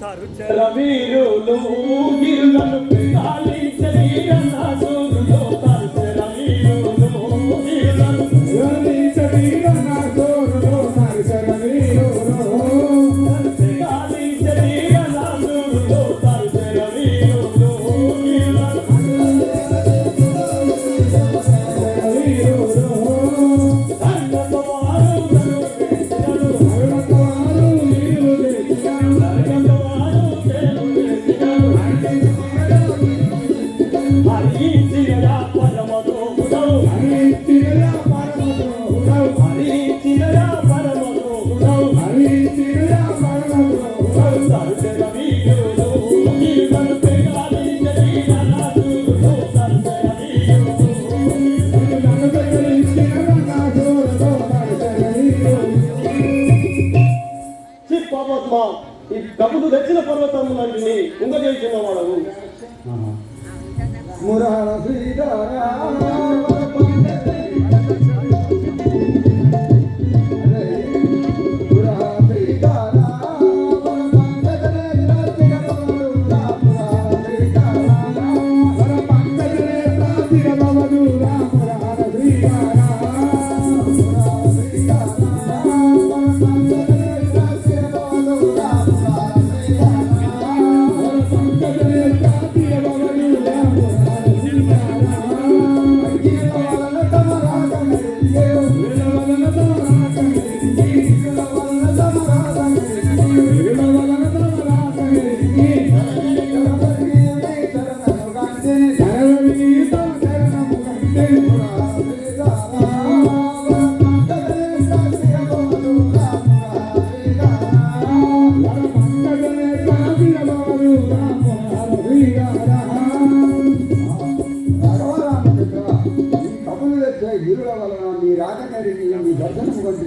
తరుచర వీరులు గిరులను పెళ్ళాలి శరీరన్న సూరులో ఈ డబ్బులు తెచ్చిన పర్వతము లాంటిని కుంగజేసిన వాడవు మురార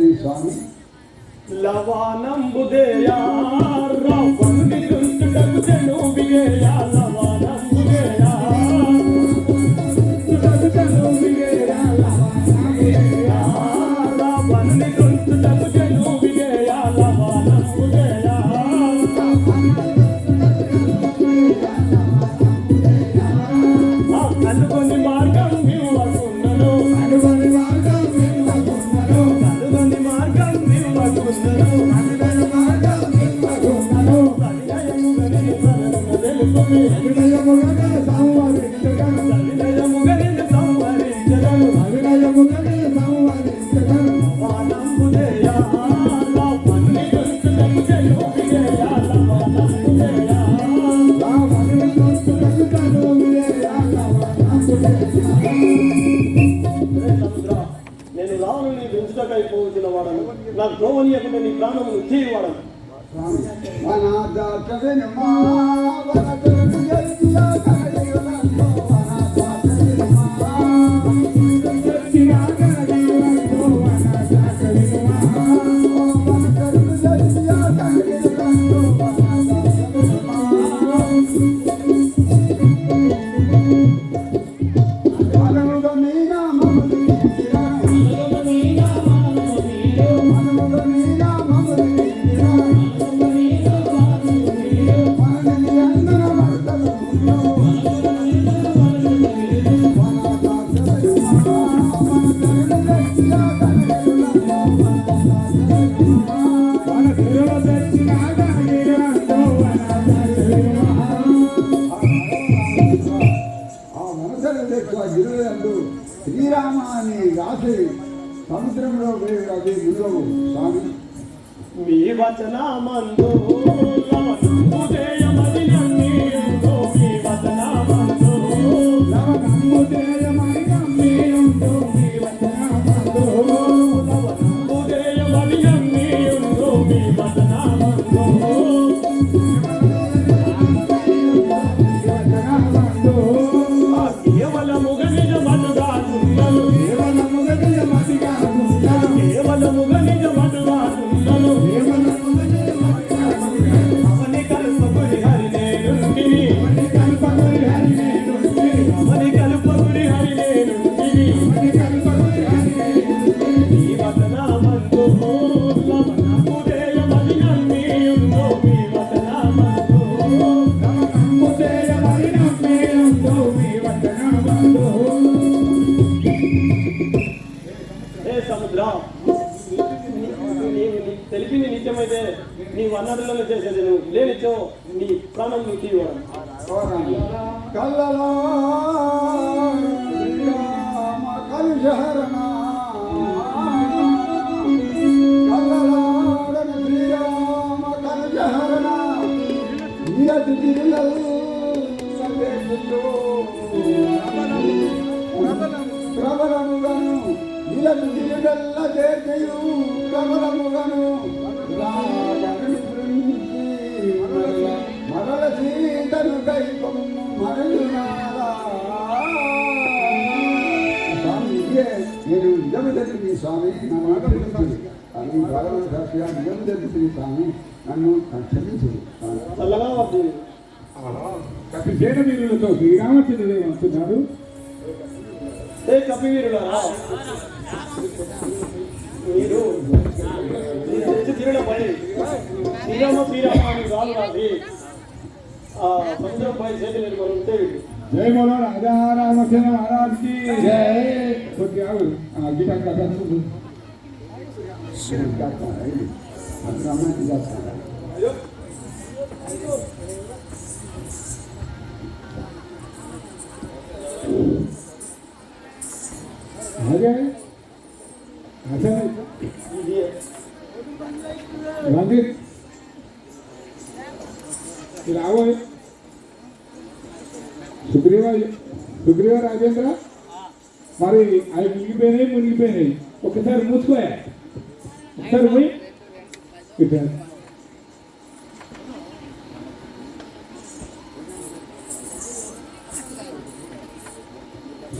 దర్శనం స్వామి. లవానంబుదేయా రావణుని దుంతుటకు జనుబియేయా లవానంబుదేయా లవానంబుదేయా లవానంబుదేయా మార్గం నేను రావణుని పెంచుటకై పోవచ్చిన వాడను. నాకు ద్రోవనీయకుండా నీ ప్రాణమును తీయవాడను. ఆ మనసలు తెచ్చిన గిరులందు శ్రీరామ అని రాసి సముద్రంలో వేడు అది మునుగవు స్వామి. మీ వచనమందు లవణంబుదేయమది నన్నీయుందో మీ వచనమందు తెలిపింది నిత్యమైతే నీ వనరులను చేసేది నువ్వు నీ ప్రాణం నీకు ఇవ్వడం నిరతి ప్రబలముగను నిలదు తిరుగల్ల చేర్చయు ప్రబలముగను మరల సీతను కైపము స్వామి నేను నిజము తెలిసింది స్వామి. నా మాట అది భగవంత శాస్త్రి స్వామి నన్ను క్షమించు. చల్లగా వద్దు కపి సేన వీరులతో శ్రీరామచంద్రుడు వస్తున్నారు ఏ కపివీరులారా మీరు తిరిగిన పని. శ్రీరామ శ్రీరామ అని రాలు రాసి ఆ సముద్రం పై చేతులు పెట్టుకొని ఉంటే. జై బోలో రాజా రామచంద్ర మహారాజ్కి. జై. కొద్దిగా ఆగు. आ जाए ऐसा नहीं रंजित रावण सुग्रीवा सुग्रीवा राजेंद्र? मारे આ મુલગી બેન નહીં મુલગી બેન નહીં તો કે સર મુજકો હે સર વही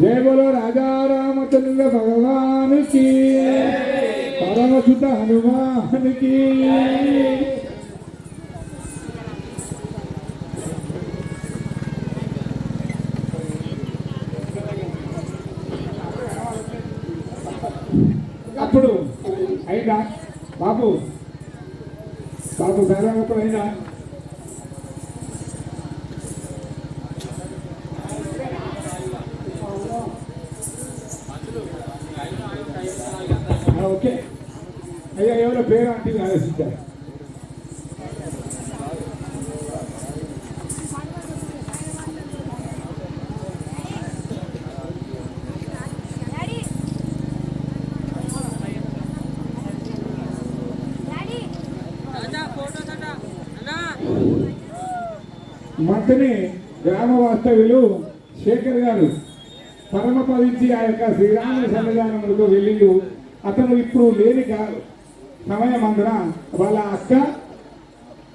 జయ బోలో రాజా భగవానికి పరమసుత హనుమానికి. అప్పుడు అయినా బాబు బాబు సర్వప్పుడు అయినా ఓకే. అయ్యా ఎవరో పేరు అంటే ఆలోచించారు డాడీ గ్రామ వాస్తవ్యులు శేఖర్ గారు పరమపదించి ఆ యొక్క శ్రీరాముని సన్నిధానములకు వెళ్ళిండు. అతను ఇప్పుడు లేని కా- సమయం అందున వాళ్ళ అక్క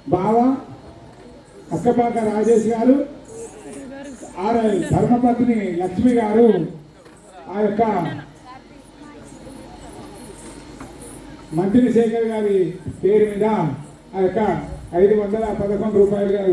బావ అక్కపాక రాజేష్ గారు ఆర్ ధర్మపత్ని లక్ష్మి గారు ఆ యొక్క మంత్రి శేఖర్ గారి పేరు మీద ఆ యొక్క ఐదు వందల పదకొండు రూపాయలు గారు